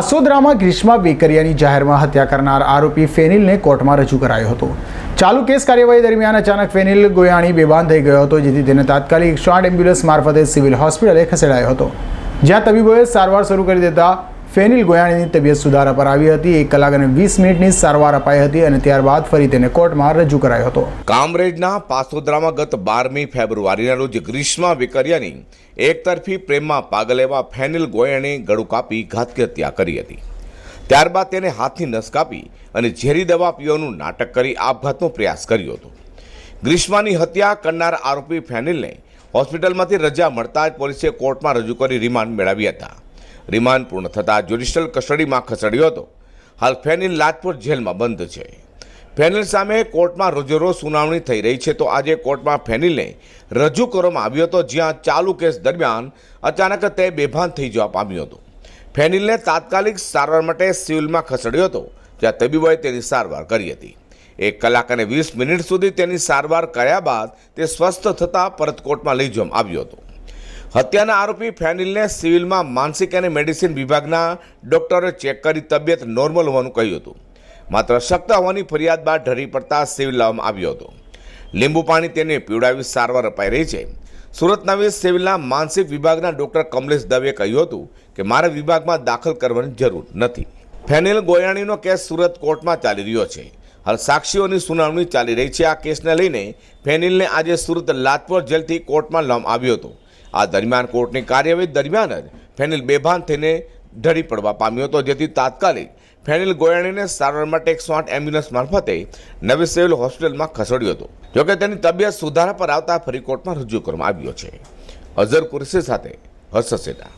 આસોદરામાં ગ્રીષ્મા વેકરિયાની જાહેરમાં હત્યા કરનાર આરોપી ફેનિલને કોર્ટમાં રજૂ કરાયો હતો. ચાલુ કેસ કાર્યવાહી દરમિયાન અચાનક ફેનિલ ગોયાણી બેભાન થઈ ગયો હતો, જેથી તેને તાત્કાલિક આઠ એમ્બ્યુલન્સ મારફતે સિવિલ હોસ્પિટલે ખસેડાયો હતો. જ્યાં તબીબોએ સારવાર શરૂ કરી દેતા ફેનિલ ગોયાણીની તબિયત સુધારા પર આવી હતી. એક કલાક અને વીસ મિનિટની સારવાર અપાઈ હતી અને ત્યારબાદ ફરી તેને કોર્ટમાં રજૂ કરાયો હતો. કામરેજના પાસોદરામાં ગત બારમી ફેબ્રુઆરીના રોજ ગ્રીષ્મા વિકરિયાની એકતરફી પ્રેમમાં પાગલ એવા ફેનિલ ગોયાણે ગળું કાપી ઘાતકી હત્યા કરી હતી. ત્યારબાદ તેને હાથની નસ કાપી અને ઝેરી દવા પીવાનું નાટક કરી આપઘાતનો પ્રયાસ કર્યો હતો. ગ્રીષ્માની હત્યા કરનાર આરોપી ફેનિલને હોસ્પિટલમાંથી રજા મળતા જ પોલીસે કોર્ટમાં રજૂ કરી રિમાન્ડ મેળવ્યા હતા. રિમાન્ડ પૂર્ણ થતાં જ્યુડિશિયલ કસ્ટડીમાં ખસેડ્યો હતો. હાલ ફેનિલ લાજપોર જેલમાં બંધ છે. ફેનિલ સામે કોર્ટમાં રોજેરોજ સુનાવણી થઈ રહી છે તો આજે કોર્ટમાં ફેનિલને રજૂ કરવામાં આવ્યો હતો જ્યાં ચાલુ કેસ દરમિયાન અચાનક તે બેભાન થઈ જવા પામ્યો હતો. ફેનિલને તાત્કાલિક સારવાર માટે સિવિલમાં ખસેડ્યો હતો, જ્યાં તબીબોએ તેની સારવાર કરી હતી. એક કલાક અને વીસ મિનિટ સુધી તેની સારવાર કર્યા બાદ તે સ્વસ્થ થતાં પરત કોર્ટમાં લઈ જવામાં આવ્યો હતો. હત્યાના આરોપી ફેનિલને સિવિલમાં માનસિક અને મેડિસિન વિભાગના ડોક્ટરે ચેક કરી તબિયત નોર્મલ હોવાનું કહ્યું હતું. માત્ર સખ્ત હોવાની ફરિયાદ બાદ ઢરી પડતા સિવિલ લાવવામાં આવ્યો હતો. લીંબુ પાણી તેને પીવડાવી સારવાર અપાઈ રહી છે. સુરત નવી સિવિલના માનસિક વિભાગના ડોક્ટર કમલેશ દવે કહ્યું હતું કે, મારે વિભાગમાં દાખલ કરવાની જરૂર નથી. ફેનિલ ગોયાણીનો કેસ સુરત કોર્ટમાં ચાલી રહ્યો છે. હાલ સાક્ષીઓની સુનાવણી ચાલી રહી છે. આ કેસને લઈને ફેનિલને આજે સુરત લાજપોર જેલથી કોર્ટમાં લાવવામાં આવ્યો હતો. આ દરમિયાન કોર્ટની કાર્યવાહી દરમિયાન જ ફેનિલ બેભાન થઈને ઢળી પડવા પામ્યો હતો, જેથી તાત્કાલિક ફેનિલ ગોયાણીને સારવાર માટે એકસો આઠ એમ્બ્યુલન્સ મારફતે નવી સિવિલ હોસ્પિટલમાં ખસેડ્યો હતો. જોકે તેની તબિયત સુધારા પર આવતા ફરી કોર્ટમાં રજૂ કરવામાં આવ્યો છે. અઝર કુરશી સાથે હર્ષ